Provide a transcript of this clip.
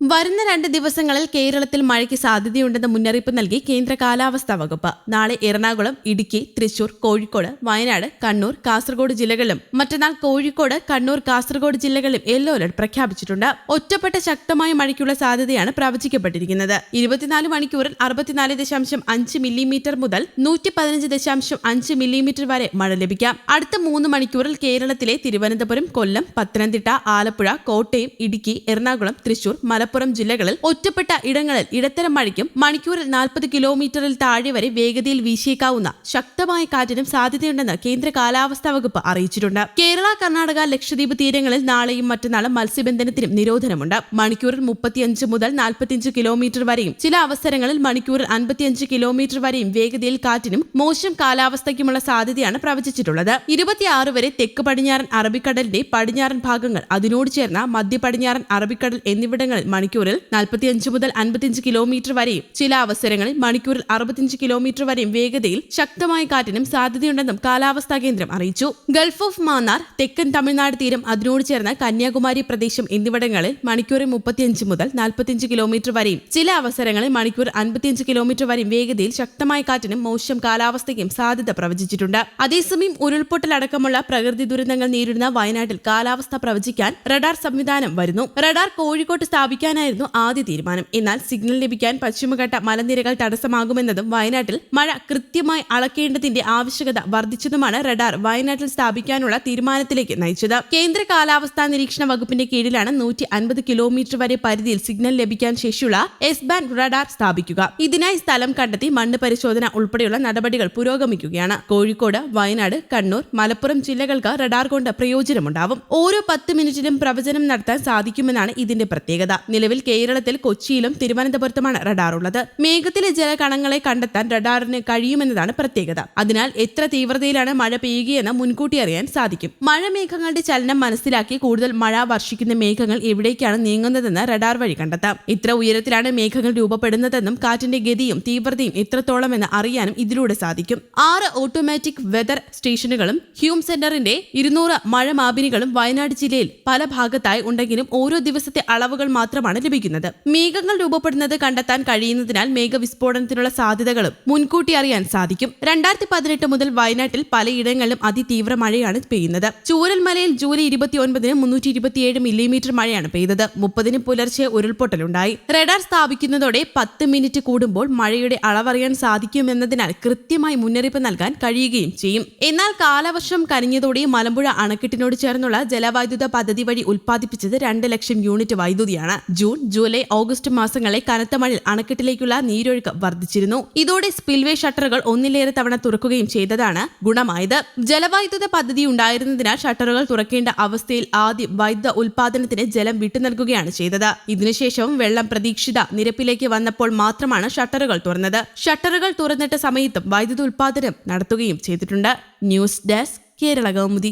വരുന്ന രണ്ട് ദിവസങ്ങളിൽ കേരളത്തിൽ മഴയ്ക്ക് സാധ്യതയുണ്ടെന്ന് മുന്നറിയിപ്പ് നൽകി കേന്ദ്ര കാലാവസ്ഥാ വകുപ്പ്. നാളെ എറണാകുളം ഇടുക്കി തൃശൂർ കോഴിക്കോട് വയനാട് കണ്ണൂർ കാസർഗോഡ് ജില്ലകളിലും മറ്റന്നാൾ കോഴിക്കോട് കണ്ണൂർ കാസർഗോഡ് ജില്ലകളിലും യെല്ലോ അലർട്ട് പ്രഖ്യാപിച്ചിട്ടുണ്ട്. ഒറ്റപ്പെട്ട ശക്തമായ മഴയ്ക്കുള്ള സാധ്യതയാണ് പ്രവചിക്കപ്പെട്ടിരിക്കുന്നത്. ഇരുപത്തിനാല് മണിക്കൂറിൽ അറുപത്തിനാല് ദശാംശം അഞ്ച് മില്ലിമീറ്റർ മുതൽ നൂറ്റി പതിനഞ്ച് ദശാംശം അഞ്ച് മില്ലിമീറ്റർ വരെ മഴ ലഭിക്കാം. അടുത്ത മൂന്ന് മണിക്കൂറിൽ കേരളത്തിലെ തിരുവനന്തപുരം കൊല്ലം പത്തനംതിട്ട ആലപ്പുഴ കോട്ടയം ഇടുക്കി എറണാകുളം തൃശൂർ മലപ്പുറം ജില്ലകളിൽ ഒറ്റപ്പെട്ട ഇടങ്ങളിൽ ഇടത്തരം മഴയ്ക്കും മണിക്കൂറിൽ നാൽപ്പത് കിലോമീറ്ററിൽ താഴെ വരെ വേഗതയിൽ വീശിയേക്കാവുന്ന ശക്തമായ കാറ്റിനും സാധ്യതയുണ്ടെന്ന് കേന്ദ്ര കാലാവസ്ഥാ വകുപ്പ് അറിയിച്ചിട്ടുണ്ട്. കേരള കർണാടക ലക്ഷദ്വീപ് തീരങ്ങളിൽ നാളെയും മറ്റന്നാളും മത്സ്യബന്ധനത്തിനും നിരോധനമുണ്ട്. മണിക്കൂറിൽ മുപ്പത്തിയഞ്ച് മുതൽ നാൽപ്പത്തിയഞ്ച് കിലോമീറ്റർ വരെയും ചില അവസരങ്ങളിൽ മണിക്കൂറിൽ അൻപത്തിയഞ്ച് കിലോമീറ്റർ വരെയും വേഗതയിൽ കാറ്റിനും മോശം കാലാവസ്ഥയ്ക്കുമുള്ള സാധ്യതയാണ് പ്രവചിച്ചിട്ടുള്ളത്. ഇരുപത്തിയാറ് വരെ തെക്ക് പടിഞ്ഞാറൻ അറബിക്കടലിന്റെ പടിഞ്ഞാറൻ ഭാഗങ്ങൾ അതിനോട് ചേർന്ന മധ്യ പടിഞ്ഞാറൻ അറബിക്കടൽ എന്നിവിടങ്ങളിൽ മണിക്കൂറിൽ നാൽപ്പത്തിയഞ്ച് മുതൽ അൻപത്തിയഞ്ച് കിലോമീറ്റർ വരെയും ചില അവസരങ്ങളിൽ മണിക്കൂറിൽ അറുപത്തിയഞ്ച് കിലോമീറ്റർ വരെയും വേഗതയിൽ ശക്തമായ കാറ്റിനും സാധ്യതയുണ്ടെന്നും കാലാവസ്ഥാ കേന്ദ്രം അറിയിച്ചു. ഗൾഫ് ഓഫ് മാന്നാർ തെക്കൻ തമിഴ്നാട് തീരം അതിനോട് ചേർന്ന കന്യാകുമാരി പ്രദേശം എന്നിവിടങ്ങളിൽ മണിക്കൂറിൽ മുപ്പത്തിയഞ്ച് മുതൽ നാൽപ്പത്തിയഞ്ച് കിലോമീറ്റർ വരെയും ചില അവസരങ്ങളിൽ മണിക്കൂർ അൻപത്തിയഞ്ച് കിലോമീറ്റർ വരെയും വേഗതയിൽ ശക്തമായ കാറ്റിനും മോശം കാലാവസ്ഥയ്ക്കും സാധ്യത പ്രവചിച്ചിട്ടുണ്ട്. അതേസമയം ഉരുൾപൊട്ടലടക്കമുള്ള പ്രകൃതി ദുരന്തങ്ങൾ നേരിടുന്ന വയനാട്ടിൽ കാലാവസ്ഥ പ്രവചിക്കാൻ റഡാർ സംവിധാനം വരുന്നു. റഡാർ കോഴിക്കോട്ട് സ്ഥാപിക്കാനായിരുന്നു ആദ്യ തീരുമാനം. എന്നാൽ സിഗ്നൽ ലഭിക്കാൻ പശ്ചിമഘട്ട മലനിരകൾ തടസ്സമാകുമെന്നതും വയനാട്ടിൽ മഴ കൃത്യമായി അളക്കേണ്ടതിന്റെ ആവശ്യകത വർദ്ധിച്ചതുമാണ് റഡാർ വയനാട്ടിൽ സ്ഥാപിക്കാനുള്ള തീരുമാനത്തിലേക്ക് നയിച്ചത്. കേന്ദ്ര കാലാവസ്ഥാ നിരീക്ഷണ വകുപ്പിന്റെ കീഴിലാണ് നൂറ്റി അൻപത് കിലോമീറ്റർ വരെ പരിധിയിൽ സിഗ്നൽ ലഭിക്കാൻ ശേഷിയുള്ള എസ് ബാൻഡ് റഡാർ സ്ഥാപിക്കുക. ഇതിനായി സ്ഥലം കണ്ടെത്തി മണ്ണ് പരിശോധന ഉൾപ്പെടെയുള്ള നടപടികൾ പുരോഗമിക്കുകയാണ്. കോഴിക്കോട് വയനാട് കണ്ണൂർ മലപ്പുറം ജില്ലകൾക്ക് റഡാർ കൊണ്ട് പ്രയോജനമുണ്ടാവും. ഓരോ പത്ത് മിനിറ്റിലും പ്രവചനം നടത്താൻ സാധിക്കുമെന്നാണ് ഇതിന്റെ പ്രത്യേകത. നിലവിൽ കേരളത്തിൽ കൊച്ചിയിലും തിരുവനന്തപുരത്തുമാണ് റഡാർ ഉള്ളത് മേഘത്തിലെ ജലകണങ്ങളെ കണ്ടെത്താൻ റഡാറിന് കഴിയുമെന്നതാണ് പ്രത്യേകത. അതിനാൽ എത്ര തീവ്രതയിലാണ് മഴ പെയ്യുകയെന്ന് മുൻകൂട്ടി അറിയാൻ സാധിക്കും. മഴ മേഘങ്ങളുടെ ചലനം മനസ്സിലാക്കി കൂടുതൽ മഴ വർഷിക്കുന്ന മേഘങ്ങൾ എവിടേക്കാണ് നീങ്ങുന്നതെന്ന് റഡാർ വഴി കണ്ടെത്താം. ഇത്ര ഉയരത്തിലാണ് മേഘങ്ങൾ രൂപപ്പെടുന്നതെന്നും കാറ്റിന്റെ ഗതിയും തീവ്രതയും എത്രത്തോളമെന്ന് അറിയാനും ഇതിലൂടെ സാധിക്കും. ആറ് ഓട്ടോമാറ്റിക് വെതർ സ്റ്റേഷനുകളും ഹ്യൂം സെന്ററിന്റെ ഇരുന്നൂറ് മഴ മാപിനികളും വയനാട് ജില്ലയിൽ പല ഭാഗത്തായി ഉണ്ടെങ്കിലും ഓരോ ദിവസത്തെ അളവുകൾ മാത്രമാണ് ലഭിക്കുന്നത്. മേഘങ്ങൾ രൂപപ്പെടുന്നത് കണ്ടെത്താൻ കഴിയുന്നതിനാൽ മേഘവിസ്ഫോടനത്തിനുള്ള സാധ്യതകളും മുൻകൂട്ടി അറിയാൻ സാധിക്കും. രണ്ടായിരത്തി പതിനെട്ട് മുതൽ വയനാട്ടിൽ പലയിടങ്ങളിലും അതിതീവ്ര മഴയാണ് പെയ്യുന്നത്. ചൂരൽമലയിൽ ജൂലൈ ഇരുപത്തിയൊൻപതിന് മുന്നൂറ്റി ഇരുപത്തിയേഴ് മില്ലിമീറ്റർ മഴയാണ് പെയ്തത്. മുപ്പതിന് പുലർച്ചെ ഉരുൾപൊട്ടലുണ്ടായി. റഡാർ സ്ഥാപിക്കുന്നതോടെ പത്ത് മിനിറ്റ് കൂടുമ്പോൾ മഴയുടെ അളവറിയാൻ സാധിക്കുമെന്നതിനാൽ കൃത്യമായി മുന്നറിയിപ്പ് നൽകാൻ കഴിയുകയും ചെയ്യും. എന്നാൽ കാലവർഷം കനിഞ്ഞതോടെ മലമ്പുഴ അണക്കെട്ടിനോട് ചേർന്നുള്ള ജലവൈദ്യുത പദ്ധതി വഴി ഉൽപ്പാദിപ്പിച്ചത് രണ്ട് ലക്ഷം യൂണിറ്റ് വൈദ്യുതിയാണ്. ജൂൺ ജൂലൈ ഓഗസ്റ്റ് മാസങ്ങളെ കനത്ത മഴയിൽ അണക്കെട്ടിലേക്കുള്ള നീരൊഴുക്ക് വർദ്ധിച്ചിരുന്നു. ഇതോടെ സ്പിൽവേ ഷട്ടറുകൾ ഒന്നിലേറെ തവണ തുറക്കുകയും ചെയ്തതാണ് ഗുണമായത്. ജലവൈദ്യുത പദ്ധതി ഉണ്ടായിരുന്നതിനാൽ ഷട്ടറുകൾ തുറക്കേണ്ട അവസ്ഥയിൽ ആദ്യം വൈദ്യുത ഉൽപാദനത്തിന് ജലം വിട്ടു നൽകുകയാണ് ചെയ്തത്. ഇതിനുശേഷവും വെള്ളം പ്രതീക്ഷിത നിരപ്പിലേക്ക് വന്നപ്പോൾ മാത്രമാണ് ഷട്ടറുകൾ തുറന്നത്. ഷട്ടറുകൾ തുറന്നിട്ട സമയത്തും വൈദ്യുത ഉൽപാദനം നടത്തുകയും ചെയ്തിട്ടുണ്ട്. News desk Kerala Kaumudi.